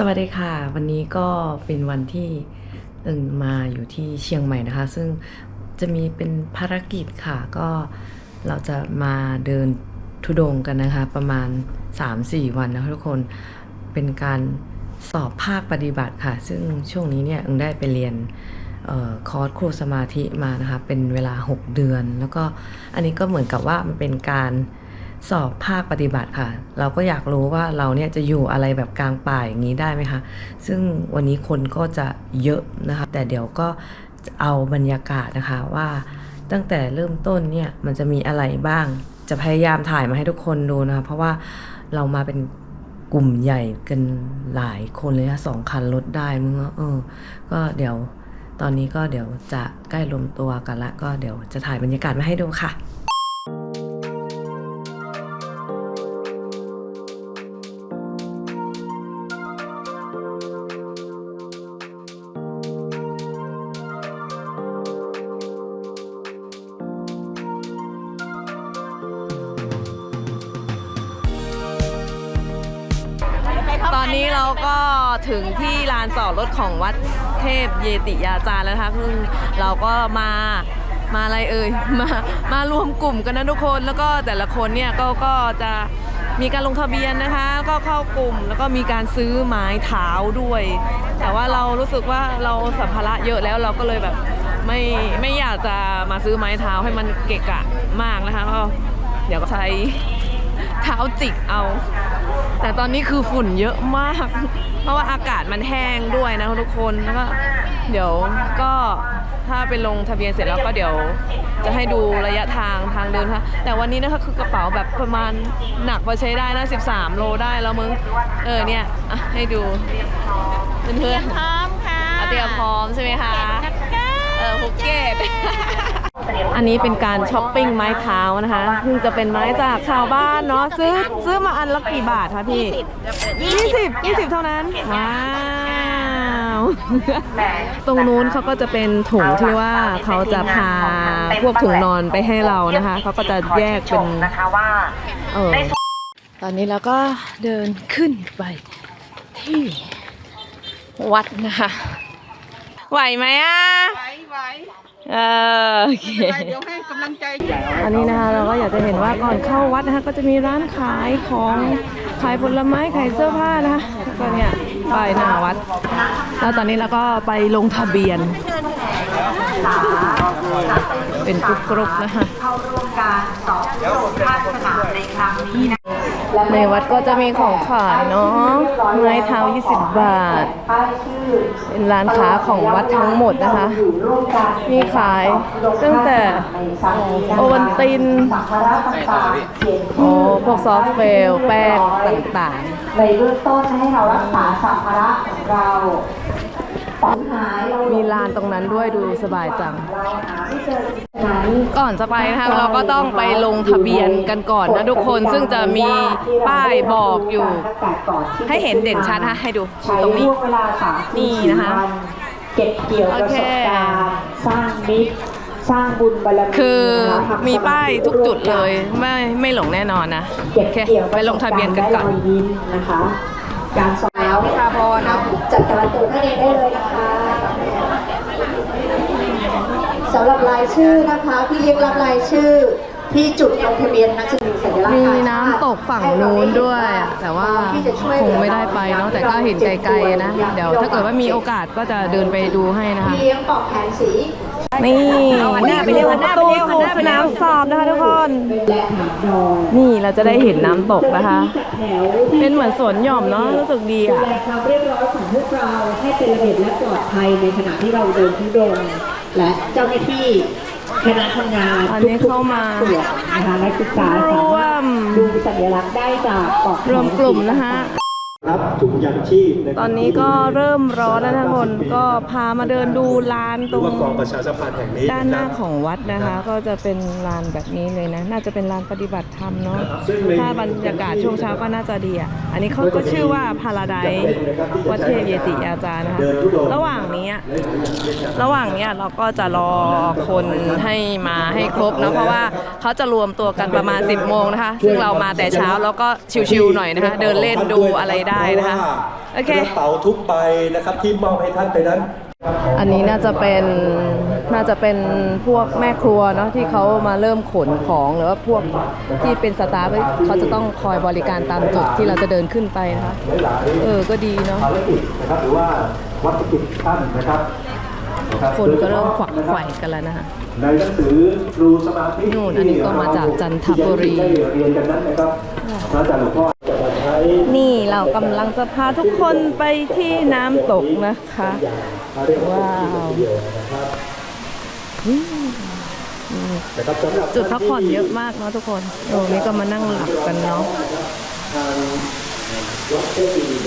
สวัสดีค่ะ วันนี้ก็เป็นวันที่ตึงมาอยู่ที่เชียงใหม่นะคะ ซึ่งจะมีเป็นภารกิจค่ะ ก็เราจะมาเดินทุดงกันนะคะ ประมาณ 3-4 วันนะคะทุกคนเป็นการสอบภาคปฏิบัติค่ะ ซึ่งช่วงนี้เนี่ยอึงได้ไปเรียนออคอร์สครูสมาธิมานะคะ เป็นเวลา 6 เดือน แล้วก็อันนี้ก็เหมือนกับว่ามันเป็นการ สอบภาคปฏิบัติค่ะ เราก็อยากรู้ว่าเราเนี่ยจะอยู่อะไรแบบกลางป่าอย่างนี้ได้ไหมคะ ซึ่งวันนี้คนก็จะเยอะนะคะ แต่เดี๋ยวก็เอาบรรยากาศนะคะว่าตั้งแต่เริ่มต้นเนี่ยมันจะมีอะไรบ้าง จะพยายามถ่ายมาให้ทุกคนดูนะคะ เพราะว่าเรามาเป็นกลุ่มใหญ่กันหลายคนเลยนะสองคันรถได้มึงเออ ก็เดี๋ยวตอนนี้ก็เดี๋ยวจะใกล้รวมตัวกันละ ก็เดี๋ยวจะถ่ายบรรยากาศมาให้ดูค่ะ ของวัดเทพเยติยาจารย์แล้วนะคะซึ่งเราก็มามาอะไรเอ่ยมามารวมกลุ่มกันนะทุกคนแล้วก็แต่ละคนเนี่ยก็ก็จะมีการลงทะเบียนนะคะ ก็เข้ากลุ่มแล้วก็มีการซื้อไม้เท้าด้วย แต่ว่าเรารู้สึกว่าเราสัมภาระเยอะแล้วเราก็เลยแบบไม่ไม่อยากจะมาซื้อไม้เท้าให้มันเกะกะมากนะคะก็เดี๋ยวก็ใช้เท้าจิกเอา แต่ตอนนี้คือฝุ่นเยอะมาก เพราะว่าอากาศมันแห้งด้วยนะทุกคนแล้วก็เดี๋ยวก็ถ้าไปลงทะเบียนเสร็จแล้วก็เดี๋ยวจะให้ดูระยะทางทางเดินค่ะแต่วันนี้นะคะคือกระเป๋าแบบประมาณหนักพอใช้ได้นะ 13 โลได้แล้วมึง เออเนี่ยอะให้ดูเพื่อนๆพร้อมค่ะอะเตรียมพร้อมใช่ไหมคะนะคะเออภูเก็ต อันนี้เป็นการช้อปปิ้งไม้เท้านะคะซึ่งจะเป็นไม้จากชาวบ้านเนาะซื้อซื้อมาอันละกี่บาทคะพี่ยี่สิบยี่สิบเท่านั้นว้าวตรงนู้นเขาก็จะเป็นถุงที่ว่าเขาจะพาพวกถุงนอนไปให้เรานะคะเขาก็จะแยกเป็นนะคะว่าเออตอนนี้เราก็เดินขึ้นไปที่วัดนะคะ ไหวไหมอะ ไหวไหว เออโอเค เดี๋ยวให้กำลังใจอันนี้นะคะเราก็อยากจะเห็นว่าก่อนเข้าวัดนะคะก็จะมีร้านขายของขายผลไม้ขายเสื้อผ้านะคะแล้วก็เนี่ยป้ายหน้าวัด แล้วตอนนี้เราก็ไปลงทะเบียน เป็นกรุ๊ปกรุ๊ปนะคะ เข้าร่วมการสอบภาคสนามในครั้งนี้นะ ในวัดก็จะมีของขายเนาะไม้เท้า 20 บาทป้ายชื่อเป็นร้านค้าของวัดทั้งหมดนะคะ มีขายตั้งแต่โอวันตินโอ้พวกซอฟเฟล แป้งต่างในเบื้องต้นให้เรารักษาสัมภาระของเรา มีลานตรงนั้นด้วยดูสบายจังเราหาไม่เจอนั้นก่อนจะไปนะคะเราก็ต้องไปลงทะเบียนกันก่อนนะทุกคนซึ่งจะมีป้ายบอกอยู่ ให้เห็นเด่นชัดนะให้ดูใช้ตรงนี้ช่วงเวลาสามนี่สี่นะคะวันเก็บเกี่ยวประสบการณ์สร้างมิตรสร้างบุญบารมีคือนะคะทำมีป้ายทุกจุดเลยไม่ไม่หลงแน่นอนนะเก็โอบเคเกี่ยวไปลงทะเบียนกันก่อนได้รยยิ้มนะคะการสอบแล้วค่ะพอนะจัดการตัวท่านเองได้เลยนะคะ สำหรับรายชื่อนะคะพี่เลี้ยงรับรายชื่อที่จุดลงทะเบียนนะจะมีสัญลักษณ์มีกาชาติน้ำตกฝั่งนู้นด้วยอะแต่ว่าคงไม่ได้ไปเนาะแต่ก็เห็นไกลๆนะ เดี๋ยวถ้าเกิดว่ามีโอกาสก็จะเดินไปดูให้นะคะพี่เลี้ยงปอกแผนสีนี่นี่คือประตูสู่สนามสอบนะคะทุกคนและหางดอยนี่เราจะได้เห็นน้ำตกนะคะแถวที่เป็นเหมือนสวนหย่อมเนาะรู้สึกดีดูอะแลความเรียบร้อยของพวกเราให้เป็นระเบียบและปลอดภัยในขณะที่เราเดินทุดงค์ และเจ้าหน้าที่คณะทำงานอันนี้เข้ามาทุกๆส่วนนะคะนักศึกษาสามารถดูสัญลักษณ์ได้จากปลอกแขนรวมกลุ่มนะคะ รับถุงยางชีพะครับตอนนี้ก็เริ่มร้อนแล้วนะทุกคนก็พามาเดินดูลานตรงว่ากองประชาสัมพันธ์แห่งนี้ด้านหน้าะครับของวัดนะคะ ก็จะเป็นลานแบบนี้เลยนะ น่าจะเป็นลานปฏิบัติธรรมเนาะซึ่งในถ้าบรรยากาศช่วงเช้าก็น่าจะดีอะอันนี้เขาก็ชื่อว่าพาราไดวัดเทพเยติอาจารย์นะคะระหว่างนี้อะระหว่างเนี้ยเราก็จะรอคนให้มาให้ครบเนอะเพราะว่าเขาจะรวมตัวกันประมาณ 10โมงนะคะซึ่งเรามาแต่เช้าแล้วก็ชิวๆหน่อยนะคะ เดินเล่นดูอะไรได้ได้นะคะเพราว่าโอเคกระเป๋าทุกใบนะครับที่มอบให้ท่านไปนั้น อันนี้น่าจะเป็นน่าจะเป็นพวกแม่ครัวเนาะที่เขามาเริ่มขนของหรือว่าพวกที่เป็นสตาฟเขาจะต้องคอยบริการตามจุดที่เราจะเดินขึ้นไปนะคะหลายเออก็ดีเนาะภารกิจนะครับหรือว่าวัตถุกิจท่านนะครับะบคนก็เริ่มขวักไขว่กันแล้วนะคะในหนังสือครูสมาธินู่นอันนี้ก็มาจากจันทบุรีที่ได้เรียนกันนั้นนะครับพระอาจารย์หลวงพ่อจะมาใช้ นี่เรากำลังจะพาทุกคนไปที่น้ำตกนะคะ ว้าวจุดพักผ่อนเยอะมากเนาะทุกคนโอ้นี่ก็มานั่งหลับกันเนาะ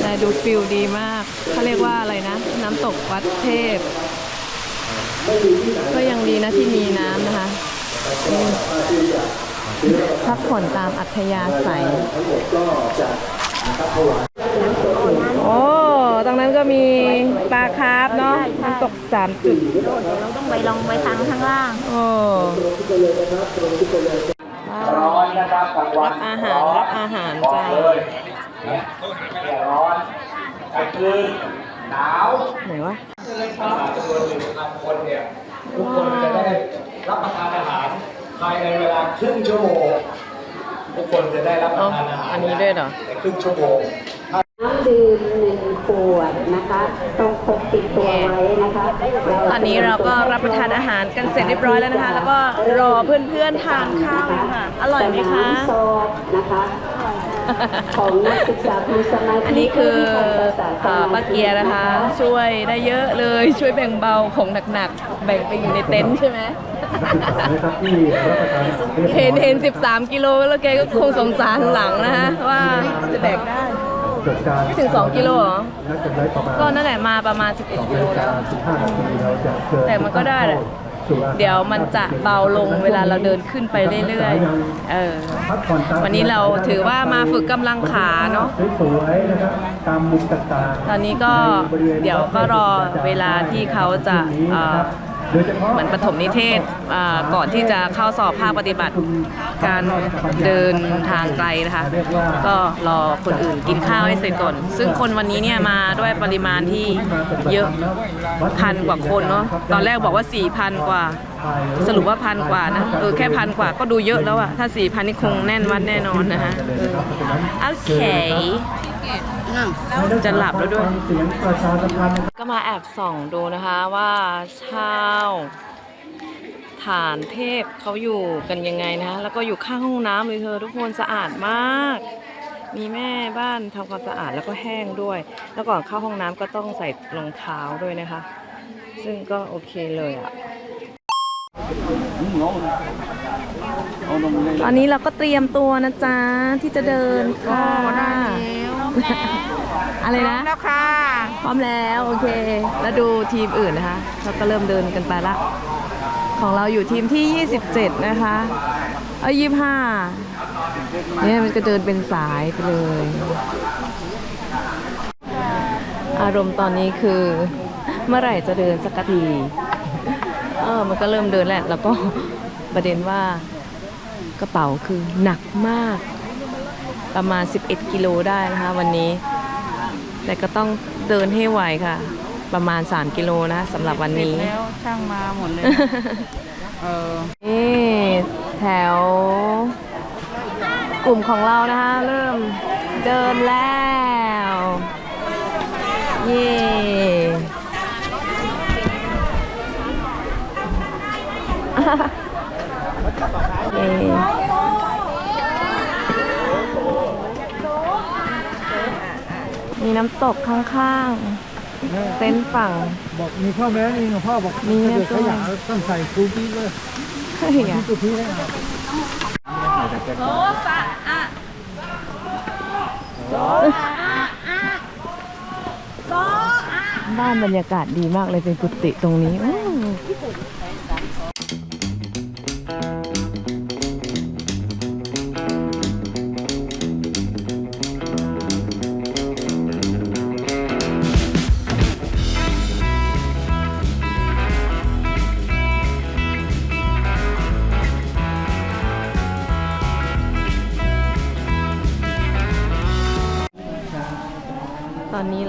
แต่ดูฟิลดีมากเขาเรียกว่าอะไรนะ น้ำตกวัดเทพ ก็ยังดีนะที่มีน้ำนะคะพักผ่อนตามอัธยาศัย โอ้ตรงนั้นก็มีปลาคาร์ฟเนาะน้ำตกสามจุดเดี๋ยวเราต้องไปลองไปทางข้างล่างโอ้รับอาหารรับอาหารจ้าไหนวะทุกคนจะได้รับประทานอาหารภายในเวลาครึ่งชั่วโมงทุกคนจะได้รับประเอ้าทานอาหารอันนี้ด้วยเหรอใน ครึ่งชั่วโมงน้ำดื่มหนึ่งขวดนะคะต้องพกติดตัวไว้นะคะตอนนี้เราก็รับประทานอาหารกันเสร็จเรียบร้อยแล้วนะคะ แล้วก็รอเพื่อนๆทานข้าวอยู่ค่ะ อร่อยไหมคะน้ำซองนะคะของนักศึกษาผู้สมาธิอันนี้คืออ่าป้าเกียร์นะคะ ช่วยได้เยอะเลยช่วยแบ่งเบาของหนักๆ แบ่งไปอยู่ในเต็นท์ใช่ไหม นะครับที่รับประทานอาหารเห็นเห็น 13 กิโลแล้วแกก็คงสงสารหลังนะคะว่าจะแบกได้ เกิดการไม่ถึง2กิโลเหรอ นักันไว้ประมาณก็นั่นแหละมาประมาณ 11 กิโลแล้ว15นาทีเราจะเชิญแต่มันก็ได้แหละ สู่อาหารเดี๋ยวมันจะเบาลงเวลาเราเดินขึ้นไปเรื่อยๆ เออ พักผ่อนตมวันนี้เราถือว่ามาฝึกกำลังขาเนาะสวยๆนะครับตามมุมต่างๆตอนนี้ก็เดี๋ยวก็รอเวลาที่เขาจะเอ่อ เหมือนปฐมนิเทศก่อนที่จะเข้าสอบภาคปฏิบัติการเดินทางไกลนะคะ ก็รอคนอื่นกินข้าวให้เสร็จก่อน ซึ่งคนวันนี้เนี่ยมาด้วยปริมาณที่เยอะพันกว่าคนเนาะตอนแรกบอกว่า4ี่พันกว่า สรุปว่าพันกว่านะเออแค่พันกว่าก็ดูเยอะแล้วอะถ้า4,000นี่คงแน่นวัดแน่นอนนะคะเออโอเคจะหลับแล้วด้วยเสียงประชาสัมพันธ์ก็มาแอบส่องดูนะคะว่าชาวฐานเทพเขาอยู่กันยังไงนะคะแล้วก็อยู่ข้างห้องน้ำเลยเธอทุกคนสะอาดมาก มีแม่บ้านทำความสะอาดแล้วก็แห้งด้วย แล้วก่อนเข้าห้องน้ำก็ต้องใส่รองเท้าด้วยนะคะ ซึ่งก็โอเคเลยอะ่ะ ตอนนี้เราก็เตรียมตัวนะจ๊ะ ที่จะเดินค่ะอะไรนะแล้วค่ะ พร้อมแล้วโอเค แล้วดูทีมอื่นนะคะเราก็เริ่มเดินกันไปละ ของเราอยู่ทีมที่ 27 นะคะเอ้ย25เนี่ยมันก็เดินเป็นสายไปเลย อารมณ์ตอนนี้คือ เมื่อไหร่จะเดินสักทีเออมันก็เริ่มเดินแหละแล้วก็ประเด็นว่ากระเป๋าคือหนักมาก ประมาณ 11 กิโลได้นะคะวันนี้ แต่ก็ต้องเดินให้ไหวค่ะ ประมาณ 3 กิโลนะสำหรับวันนี้แล้วช่างมาหมดเลยเออนี่แถวกลุ่มของเรานะคะ เริ่มเดินแล้ว เย่ เย่มีน้ำตกข้างๆ เต็นท์ฝั่ง บอกมีข้อแม้นี่พ่อบอกมีนะ ถ้าเกิดขยะตัวต้องใส่คูปี้เลยเฮ้ยอะคูปี้ให้เอาบ้านบรรยากาศดีมากเลยเป็นกุฏิตรงนี้อู้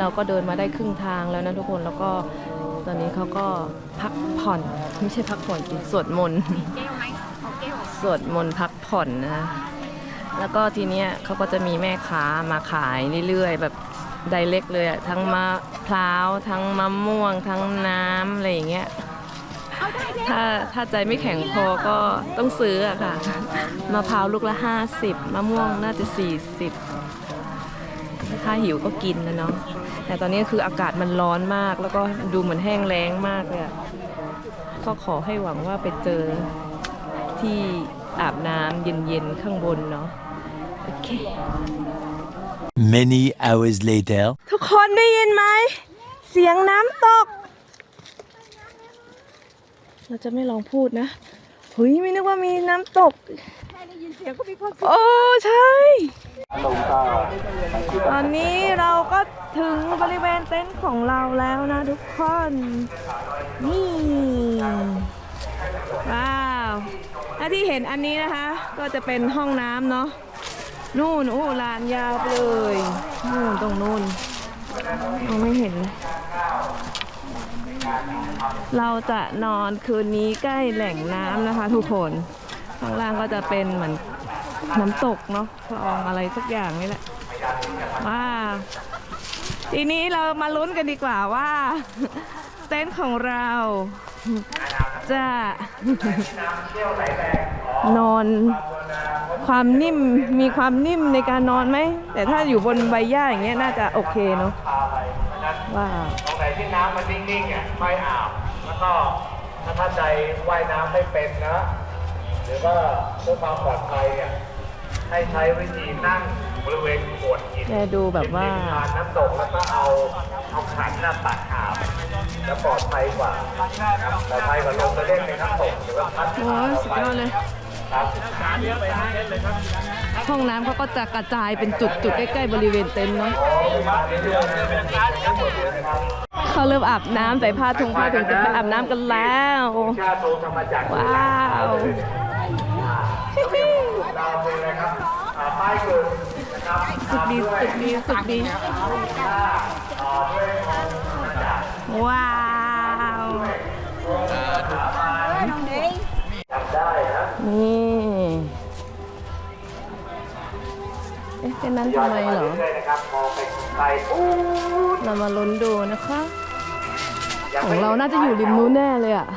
เราก็เดินมาได้ครึ่งทางแล้วนะทุกคนแล้วก็ตอนนี้เขาก็พักผ่อนไม่ใช่พักผ่อนสิสวดมนต์สวดมนต์พักผ่อนนะแล้วก็ทีเนี้ยเขาก็จะมีแม่ค้ามาขายเรื่อยๆ แบบไดเล็กเลยอะทั้งมะพร้าวทั้งมะม่วง ทั้งน้ำอะไรอย่างเงี้ยถ้าถ้าใจไม่แข็งพอก็ต้องซื้ออะค่ะมะพร้าวลูกละ 50มะม่วงน่าจะ 40 ถ้าหิวก็กินนะเนาะ แต่ตอนนี้คืออากาศมันร้อนมาก แล้วก็ดูเหมือนแห้งแล้งมากเลยอะก็ขอให้หวังว่าไปเจอที่อาบน้ำเย็นๆข้างบนเนาะโอเค Many hours later. ทุกคนได้ยินไหม เสียงน้ำตก เราจะไม่ลองพูดนะเฮ้ยไม่นึกว่ามีน้ำตกแค่ได้ยินเสียงก็มีความสุขโอ้ ใช่ ตอนนี้เราก็ ถึงบริเวณเต็นท์ของเราแล้วนะทุกคน นี่ ว้าวและที่เห็นอันนี้นะคะ ก็จะเป็นห้องน้ำเนาะ นู่นโอ้ลานยาวไปเลย นู่นตรงนู่นมองไม่เห็นเลยเราจะนอนคืนนี้ใกล้แหล่งน้ำนะคะ ทุกคน ข้างล่างก็จะเป็นเหมือนน้ำตกเนาะคลองอะไรสักอย่างนี่แหละว้าว ทีนี้เรามาลุ้นกันดีกว่าว่า เต็นท์ของเรา จะนอนความนิ่มมีความนิ่มในการนอนไหม แต่ถ้าอยู่บนใบหญ้าอย่างเงี้ยน่าจะโอเคเนาะว้าวตรงไหนที่น้ำมันนิ่งๆอะไม่อาบแล้วก็ถ้าท่านใดว่ายน้ำไม่เป็นนะ หรือว่าเพื่อความปลอดภัยเนี่ยให้ใช้วิธีนั่ง บริเวณโขดหินแกดูแบบว่า ริมทานน้ำตกแล้วก็เอาเอาขันหน้าตักอาบจะปลอดภัยกว่าปลอดภัยกว่าลงไปเล่นในน้ำตกหรือว่าพัดโอ้ยสุดยอดเลย ครับเยอะไปนะเล่นเลยครับห้องน้ำเขาก็จะกระจายเป็นจุดๆใกล้ๆบริเวณเต็นท์เนาะเขาเริ่มอาบน้ำใส่ผ้าถุงผ้าถุงจะไปอาบน้ำกันแล้ว ชาติโตธรรมจักรว้าว ดาวเลยนะครับอ่าป้ายเกิด สุดดีสุดดีสุดดี ว้าวนี่เอ๊ะเป็นนั้นทำไมเหรอ เรื่อยๆนะครับมามาลุ้นดูนะคะ ของเราน่าจะอยู่ริมนู้นแน่เลยอะ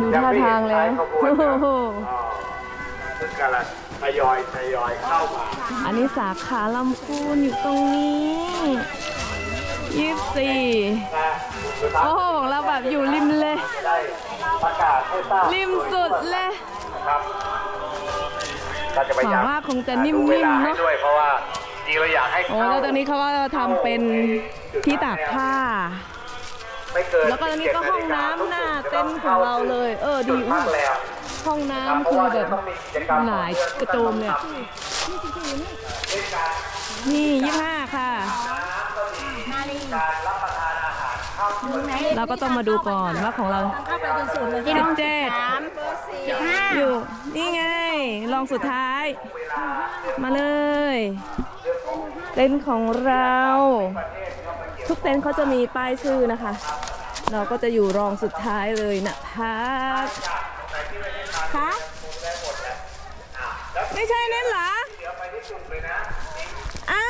ดูท่าทางแล้วโอ้โห ซึ่งกำลังทยอยทยอยเข้ามา อันนี้สาขาลำพูนอยู่ตรงนี้ยี่สี่นะสุดท้ายโอ้โหของเราแบบอยู่ริมเลยจะได้ประกาศให้ทราบริมสุดเลยครับก็จะพยายามหวังว่าคงจะนิ่มๆดูวลาเนอะให้ด้วยเพราะว่าจริงเราอยากให้โอ้เข้าแล้วตอนนี้เขาก็ทำเป็นที่ตากผ้าไม่เกินแล้วก็ตอนนี้ก็ห้องน้ำหน้าเต็นท์ของเราเลย เออดีจุพัมากกแรม ห้องน้ำคือแบบหลายกระโจมเลยอะนี่ยี่ห้าค่ะ เราก็ต้องมาดูก่อนว่าของเราสิบเจ็ดอยู่ นี่ไง ลองสุดท้าย มาเลย เต็นท์ของเรา ทุกเต็นท์เขาจะมีป้ายชื่อนะคะ เราก็จะอยู่รองสุดท้ายเลยนะคะคะไม่ใช่นั่นเหรอเอ้า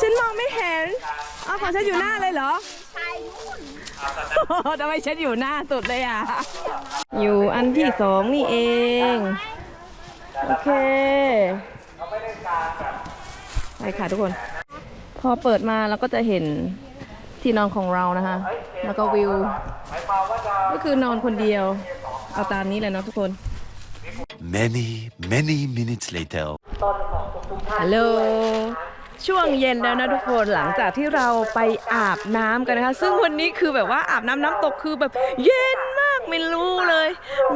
ฉันม องไม่เห็นเอาของฉันอยู่หน้าเลยเหรอใช่ทำไมฉันอยู่หน้าสุดเลยอะ อยู่อันที่สองนี่เอง โอเค ไปค่ะทุกคน พอเปิดมาเราก็จะเห็นที่นอนของเรานะคะ แล้วก็วิว ก็คือนอนคนเดียว เอาตามนี้เลยเนาะทุกคน Many, many minutes later. ฮัลโหล ช่วงเย็นแล้วนะทุกคนหลังจากที่เราไปอาบน้ำกันนะคะ ซึ่งวันนี้คือแบบว่าอาบน้ำน้ำตกคือแบบเย็นมากไม่รู้เลย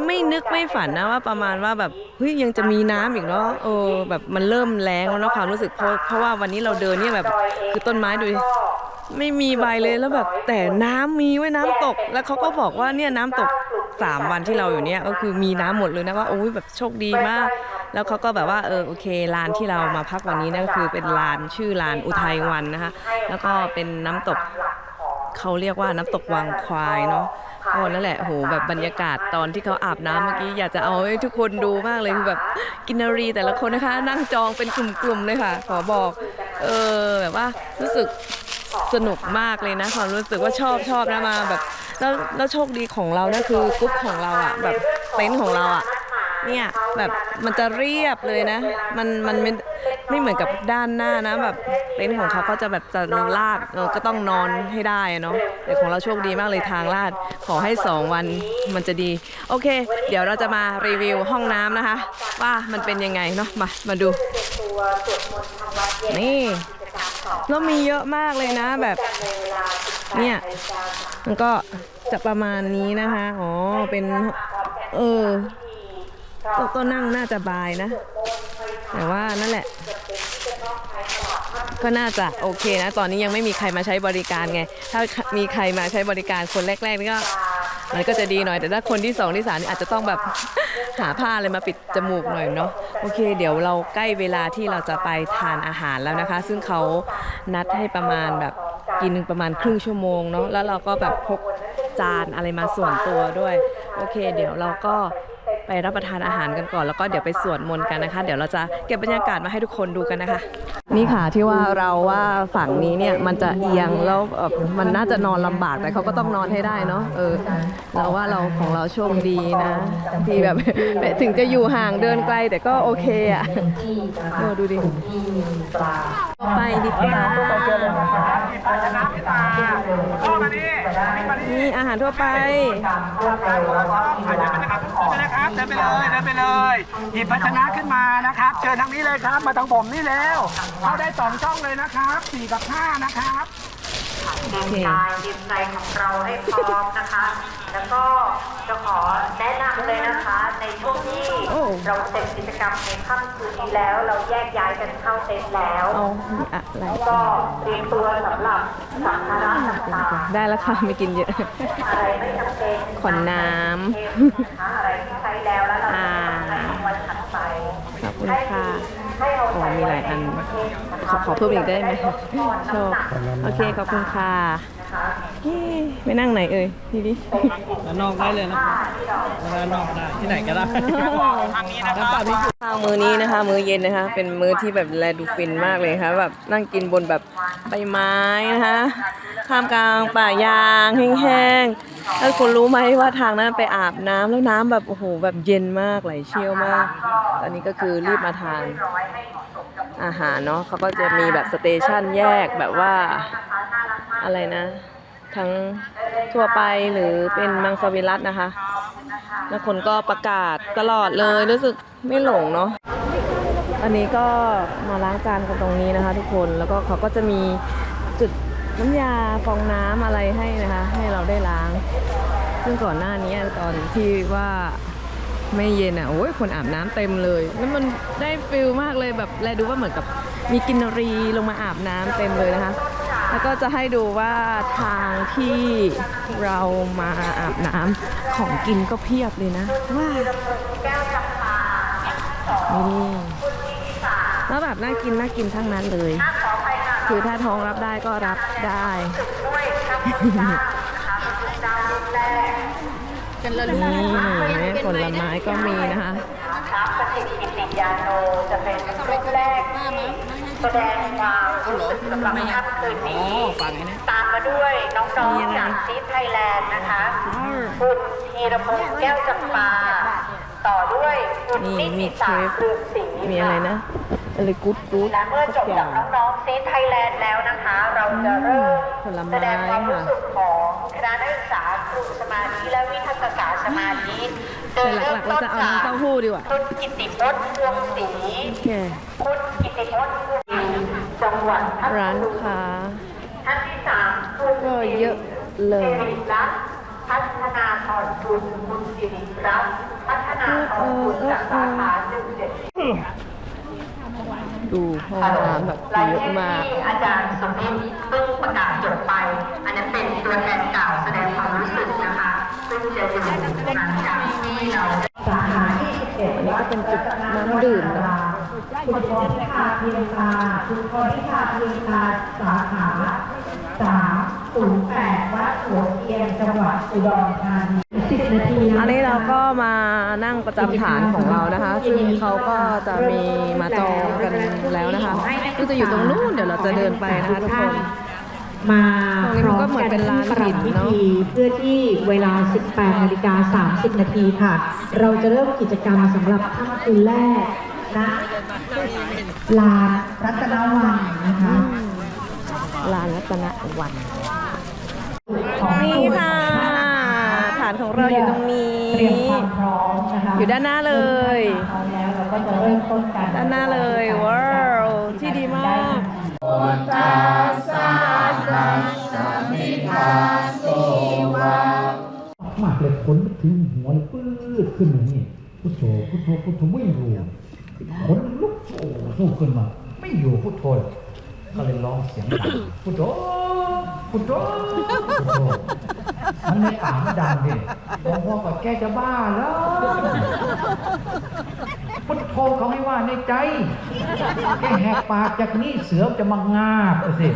ไม่นึกไม่ฝันนะว่าประมาณว่าแบบเฮ้ยยังจะมีน้ำอีกเนาะเออแบบมันเริ่มแรงแล้วเนาะความรู้สึกเพราะเพราะว่าวันนี้เราเดินเนี่ยแบบคือต้นไม้ดูไม่มีใบเลยแล้วแบบแต่น้ำมีไว้น้ำตก แล้วเขาก็บอกว่าเนี่ยน้ำตกสามวันที่เราอยู่เนี่ยก็คือมีน้ำหมดเลยนะว่าโอ้ยแบบโชคดีมาก แล้วเขาก็แบบว่าเออโอเคลานที่เรามาพักวันนี้นะก็คือเป็นลานชื่อลานอุทัยวันนะคะ แล้วก็เป็นน้ำตกเขาเรียกว่าน้ำตกวังควายเนาะโอ้นั่นแหละโหแบบบรรยากาศตอนที่เขาอาบน้ำเมื่อกี้อยากจะเอาให้ทุกคนดูมากเลยคือแบบกินนารีแต่ละคนนะคะ นั่งจองเป็นกลุ่มๆเลยค่ะ ขอบอกเออแบบว่ารู้สึกสนุกมากเลยนะความรู้สึกว่าชอบชอบนะมาแบบแล้วแล้วโชคดีของเรานะคือกรุ๊ปของเราอะแบบเต็นท์ของเราอะ เนี่ยแบบมันจะเรียบเลยนะ มันมันไม่ไม่เหมือนกับด้านหน้านะ แบบเต็นท์ของเขาก็จะแบบจะลาดก็ต้องนอนให้ได้เนาะแต่ของเราโชคดีมากเลยทางลาดขอให้ 2 วันมันจะดี โอเค เดี๋ยวเราจะมารีวิวห้องน้ำนะคะ ว่ามันเป็นยังไงเนาะมามาดูนี่แล้วมีเยอะมากเลยนะแบบเนี่ยมันก็จะประมาณนี้นะคะ อ๋อ เป็น เออ ก็ก็นั่งน่าจะบายนะ แต่ว่านั่นแหละ ก็น่าจะโอเคนะ ตอนนี้ยังไม่มีใครมาใช้บริการไง ถ้ามีใครมาใช้บริการคนแรกๆนี่ก็มันก็จะดีหน่อย แต่ถ้าคนที่สองที่สามนี่อาจจะต้องแบบหาผ้าอะไรมาปิดจมูกหน่อยเนาะโอเค เดี๋ยวเราใกล้เวลาที่เราจะไปทานอาหารแล้วนะคะ ซึ่งเขานัดให้ประมาณแบบกินประมาณครึ่งชั่วโมงเนาะแล้วเราก็แบบพกจานอะไรมาส่วนตัวด้วย โอเค เดี๋ยวเราก็ ไปรับประทานอาหารกันก่อนแล้วก็เดี๋ยวไปสวดมนต์กันนะคะ เดี๋ยวเราจะเก็บบรรยากาศมาให้ทุกคนดูกันนะคะ นี่ค่ะที่ว่าเราว่าฝั่งนี้เนี่ยมันจะเอียงแล้วแบบมันน่าจะนอนลำบากแต่เขาก็ต้องนอนให้ได้เนาะเออเราว่าเราของเราโชคดีนะที่แบบถึงจะอยู่ห่างเดินไกลแต่ก็โอเคอะโอ้ดูดิไปดีกว่านี่อาหารทั่วไปนะครับเดินไปเลยเดินไปเลย หยิบภาชนะขึ้นมานะครับ เชิญทางนี้เลยครับ มาทางผมนี่แล้วเข้าได้สองช่องเลยนะครับสี่กับห้านะครับเตรียมกายเตรียมใจของเราให้พร้อมนะคะ แล้วก็จะขอแนะนำเลยนะคะ ในช่วงที่โอ้เราเสร็จกิจกรรมในค่ำคืนนี้แล้ว เราแยกย้ายกันเข้าเต็นท์แล้วเอาอะไรก็เตรียมตัวสำหรับสัมภาระต่างได้แล้วค่ะไม่กินเยอะๆอะไรไม่จำเป็นขอนน้เทปนะคะอะไรที่ใช้แล้วแล้วเราจะใช้ในวันถัดไปำขอบคุณค่ะ ให้เอาโอ้ใส่มีหลายอัน ขอขอเพิ่มอีกได้ไหมชอบโอเคขอบคุณค่ะเฮ้ไปนั่งไหนเอ่ยดีดิด้านนอกได้เลยนะครับด้านนอกได้ที่ไหนก็ได้ทางนี้นะครับข้าวมื้อนี้นะคะ มื้อเย็นนะคะ เป็นมื้อที่แบบแลดูฟินมากเลยค่ะแบบนั่งกินบนแบบใบไม้นะคะท่ามกลางป่ายางแห้งๆแล้วคุณรู้ไหมว่าทางนั้นไปอาบน้ำแล้วน้ำแบบโอ้โหแบบเย็นมากไหลเชี่ยวมาก ตอนนี้ก็คือรีบมาทาน อาหารเนาะเขาก็จะมีแบบสเตชันแยกแบบว่าอะไรนะ ทั้งทั่วไปหรือเป็นมังสวิรัตนะคะ แล้วคนก็ประกาศตลอดเลยรู้สึกไม่หลงเนาะอันนี้ก็มาล้างจานกันตรงนี้นะคะ ทุกคนแล้วก็เขาก็จะมีจุดน้ำยาฟองน้ำอะไรให้นะคะ ให้เราได้ล้าง ซึ่งก่อนหน้านี้ตอนที่ว่า ไม่เย็นอะโอ้ยคนอาบน้ำเต็มเลย แล้วมันได้ฟิลมากเลยแบบแลดูว่าเหมือนกับมีกินรีลงมาอาบน้ำเต็มเลยนะคะ แล้วก็จะให้ดูว่าทางที่เรามาอาบน้ำของกินก็เพียบเลยนะว้าวนี่แล้วแบบน่ากินน่ากินทั้งนั้นเลย คือถ้าท้องรับได้ก็รับได้ กันละนี่ผลไม้ก็มีนะคะครับปฏิกิริยาโนจะเป็นรูปแรกที่แสดงความรู้สึกสำหรับค่ำคืนนี้ฟังไอ้นะตามมาด้วยน้องมีอะไรๆจากซีไทยแลนด์นะคะคุณธีรพงษ์แก้วจำปาต่อด้วยคุณนี่นิมีติเคสารฟเรืองศรีมีอะไรนะอะไรกู๊ดกู๊ดและเมื่อจสับกอจาย่ากงน้องๆซีไทยแลนด์แล้วนะคะ เราจะเริ่มผลไม้แสดงความรู้สึกของ คณะนักศึกษาครูสมาธิและวิทยาศาสตร์สมาธิแต่หลักๆเราจะเอาน้ำเต้าหู้ดีกว่าคุณกิตติพจน์เรืองศรีโอเคคุณกิตติพจน์เรืองศรีจังหวัดพัทร้านลุงค้าท่านที่สามคุณก็เยอะเลสิยริรัตน์พัฒนาธรคุณคุณสิริรัตน์พัฒนาธรคุณจากสาขาหนึ่งเจ็ด ดูห้องน้ำแบบเยอะมากอาจารย์สมมิตรเพิ่งประกาศจบไป อันนั้นเป็นตัวแทนกล่าวแสดงความรู้สึกนะคะซึ่งจะอยู่หลังจากที่เราสาขาที่11อันนี้ก็เป็นจุดน้ำดื่มนะคุณพรทิพาเพียงตาคุณพรทิพาเพียงตาสาขาสามศูนย์แปดวัดหัวเทียนจังหวัดอุดรธานีสิบนาทีแล้ว อันนี้เราก็มานั่งประจำฐานของเรานะคะ ซึ่งเขาก็จะมีมาจองกันแล้วนะคะก็จะอยู่ตรงนู้นเดี๋ยวเราจะเดินไปนะคะทุกคนมาตรงนี้มันก็เหมือนเป็นลานหินเนอะพิธีเพื่อที่เวลา 18นาฬิกา30 นาทีค่ะ เราจะเริ่มกิจกรรมสำหรับค่ำคืนแรกณลานรัตนวันนะคะลานรัตนวันของนี่ค่ะฐานของเราอยู่ตรงนี้เตรียมความพร้อมนะคะอยู่ด้านหน้าเลยพร้อมแล้วเราก็จะเริ่มต้นกันด้านหน้าเลยว้าวที่ดีมากมากเลยขนถึงหัวเลยปื้ดขึ้นอย่างนี้พุทโธพุทโธพุทโธไม่อยู่ขนลุกโอ้สู้ขึ้นมา ไม่อยู่พุทโธก็เลยร้องเสียงดังพุทโธ คุณโธพุทโธมันในป่ามันดังดิหลวงพ่อก็แกจะบ้าแล้วพุทโธเขาให้ว่าในใจ แกแหกปากจากนี้เสือจะมางาบสิ